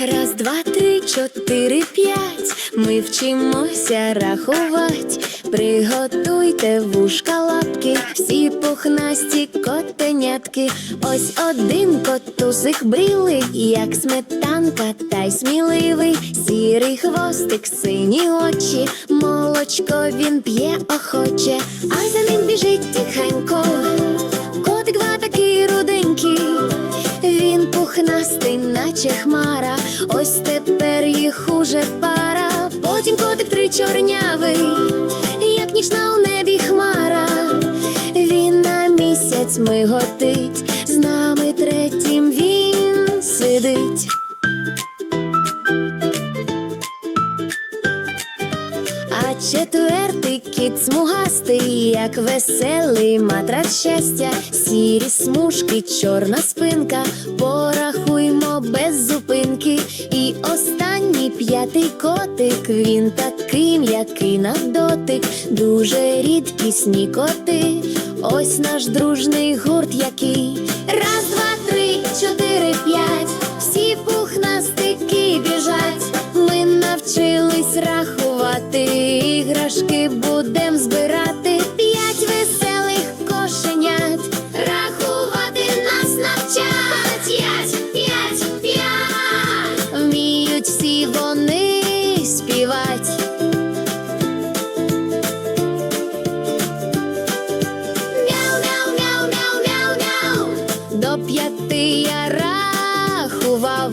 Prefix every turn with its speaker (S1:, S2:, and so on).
S1: Раз, два, три, чотири, п'ять. Ми вчимося рахувати. Приготуйте вушка лапки, всі пухнасті котенятки. Ось один котусик брілий, як сметанка, та й сміливий. Сірий хвостик, сині очі, молочко він п'є охоче, а за ним біжить тихенько. Пухнастий, наче хмара. Ось тепер їх уже пара. Потім котик три чорнявий, як нічна у небі хмара. Він на місяць миготить, четвертий кіт смугастий, як веселий матрац щастя, сірі смужки, чорна спинка, порахуймо без зупинки. І останній п'ятий котик, він такий м'який на дотик, дуже рідкісні коти. Ось наш дружний гурт який. Раз, два, три, чотири, п'ять. Всі пухнастики біжать. Ми навчились рахувати, іграшки будем збирати п'ять веселих кошенят. Рахувати нас навчать п'ять, п'ять, п'ять. Вміють всі вони співать. Мяу, мяу, мяу, мяу, мяу, мяу. До п'яти я рахував.